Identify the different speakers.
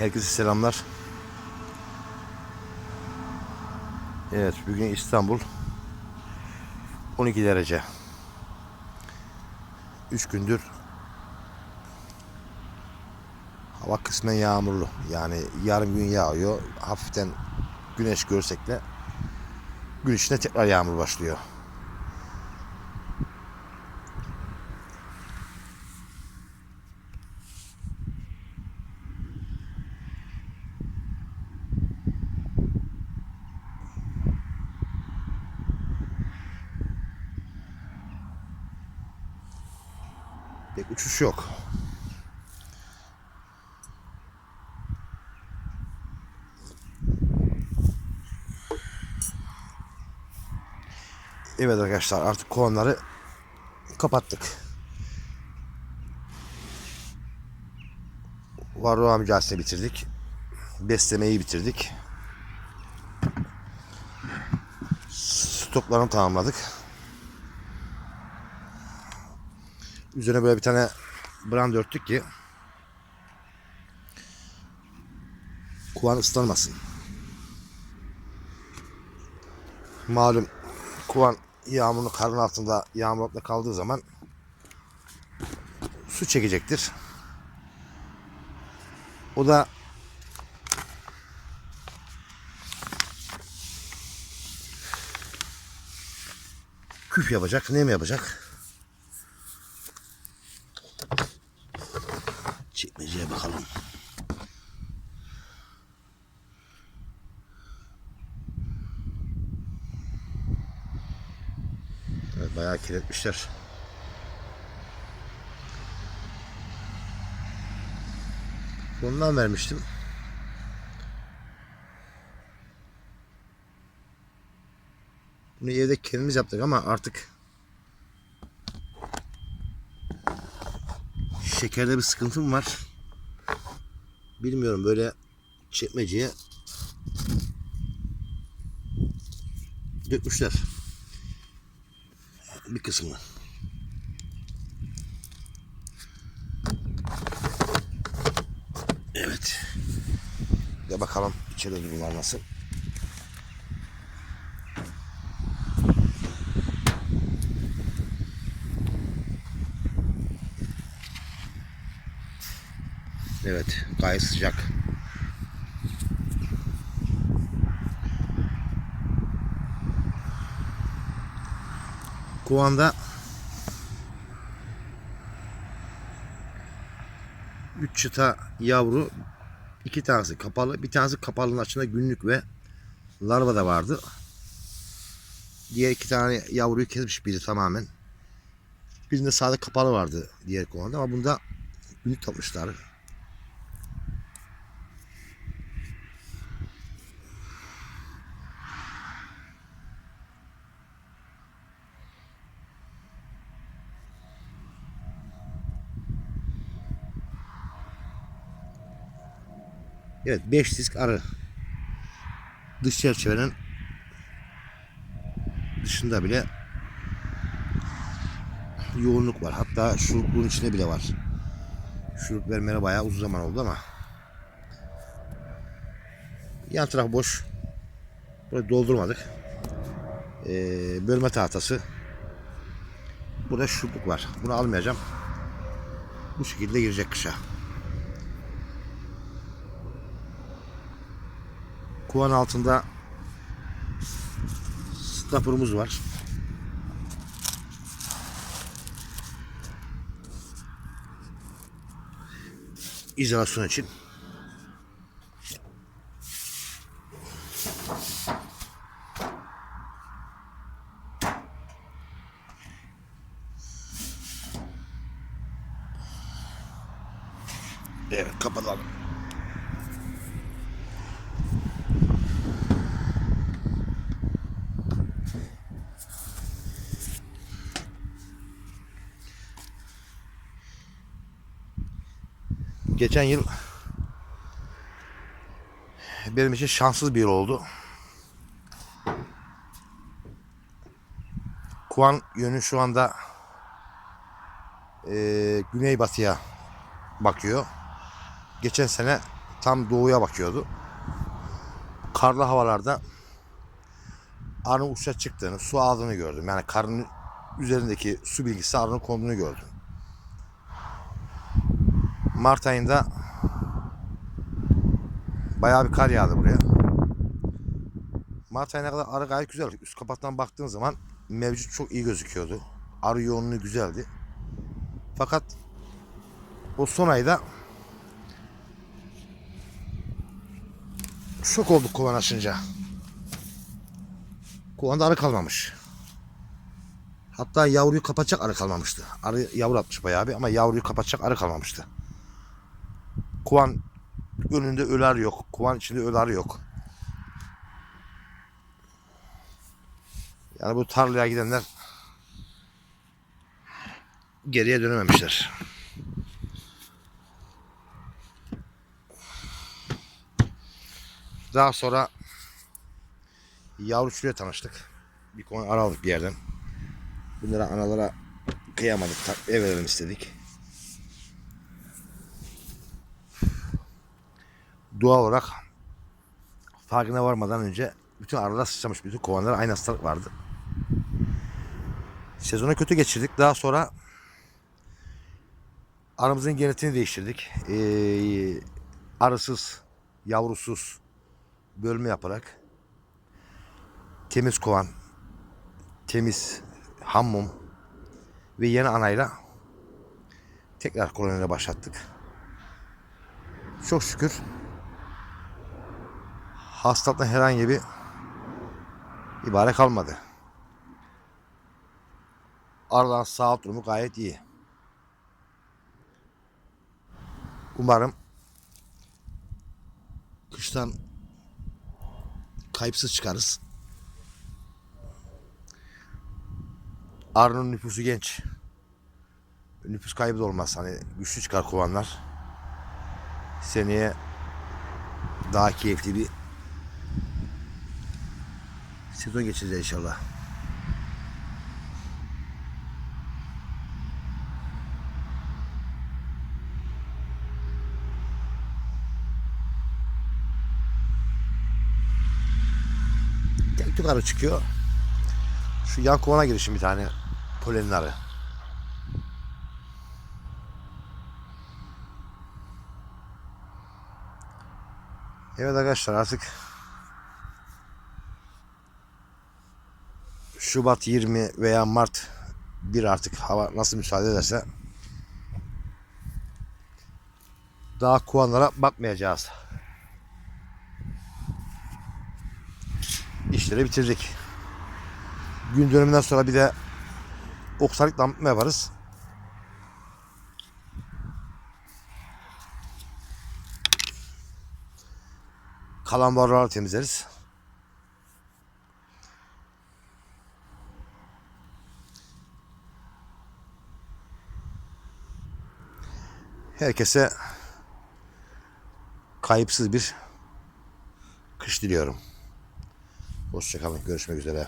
Speaker 1: Herkese selamlar. Evet bugün İstanbul 12 derece. 3 gündür hava kısmen yağmurlu. Yani yarım gün yağıyor. Hafiften güneş görsek de gün içinde tekrar yağmur başlıyor. Uçuş yok. Evet arkadaşlar artık kovanları kapattık. Varroa mücadelesini bitirdik. Beslemeyi bitirdik. Stoklarını tamamladık. Üzerine böyle bir tane brand örttük ki kovan ıslanmasın. Malum kovan yağmurun karın altında yağmur altında kaldığı zaman su çekecektir. O da küf yapacak, nem yapacak. Çekmeceye bakalım. Evet, bayağı kirletmişler. Bundan vermiştim. Bunu evde kendimiz yaptık ama artık şekerde bir sıkıntım var. Bilmiyorum böyle çekmeceye dökmüşler. Bir kısmını. Evet. De bakalım içeride durumlar nasıl. Evet, gayet sıcak. Kovanda 3 çıta yavru, iki tanesi kapalı, bir tanesi kapalının açında günlük ve larva da vardı. Diğer iki tane yavruyu kesmiş biri tamamen. Birinde sade kapalı vardı diğer kovanda ama bunda günlük tapmışlar. Evet 5 disk arı. Dış çerçevenin dışında bile yoğunluk var. Hatta şurupluğun içinde bile var. Şurup vermene bayağı uzun zaman oldu ama yan taraf boş. Burayı doldurmadık. Ee, bölme tahtası. Burada şurupluk var. Bunu almayacağım. Bu şekilde girecek kışa. Kuvan altında stopper'ımız var. İzolasyon için. Evet kapatalım. Geçen yıl benim için şanssız bir yıl oldu. Kuan yönü şu anda e, güneybatıya bakıyor. Geçen sene tam doğuya bakıyordu. Karlı havalarda arının uçuşa çıktığını, su aldığını gördüm. Yani karın üzerindeki su bilgisi arının konduğunu gördüm. Mart ayında bayağı bir kar yağdı buraya. Mart ayına kadar arı gayet güzel. Üst kapaktan baktığın zaman mevcut çok iyi gözüküyordu. Arı yoğunluğu güzeldi. Fakat o son ayda şok olduk kovan açınca. Kovanda arı kalmamış. Hatta yavruyu kapatacak arı kalmamıştı. Arı yavru atmış bayağı bir ama yavruyu kapatacak arı kalmamıştı. Kovan önünde ölü arı yok. Kovan içinde ölü arı yok. Yani bu tarlaya gidenler geriye dönememişler. Daha sonra yavruçuyla tanıştık. Bir konu ara aldık bir yerden. Bunlara analara kıyamadık. Ev verelim istedik. Doğal olarak farkına varmadan önce bütün arılar sıçramış. Bütün kovanlara aynı hastalık vardı. Sezonu kötü geçirdik. Daha sonra aramızın genetiğini değiştirdik. Ee, arısız, yavrusuz bölme yaparak temiz kovan, temiz hammum ve yeni anayla tekrar koloniyle başlattık. Çok şükür hastalıktan herhangi bir ibare kalmadı. Arıların sağlık durumu gayet iyi. Umarım kıştan kayıpsız çıkarız. Arının nüfusu genç. Nüfus kaybı da olmaz. Hani güçlü çıkar kovanlar. Seneye daha keyifli bir sezon geçireceğiz inşallah. Tek tük arı çıkıyor. Şu yan kovana girişim bir tane polenli arı. Evet arkadaşlar artık Şubat 20 veya Mart 1 artık hava nasıl müsaade ederse daha kovanlara bakmayacağız. İşleri bitirdik. Gün dönümünden sonra bir de oksalık damıtma yaparız. Kalan boruları temizleriz. Herkese kayıpsız bir kış diliyorum. Hoşçakalın. Görüşmek üzere.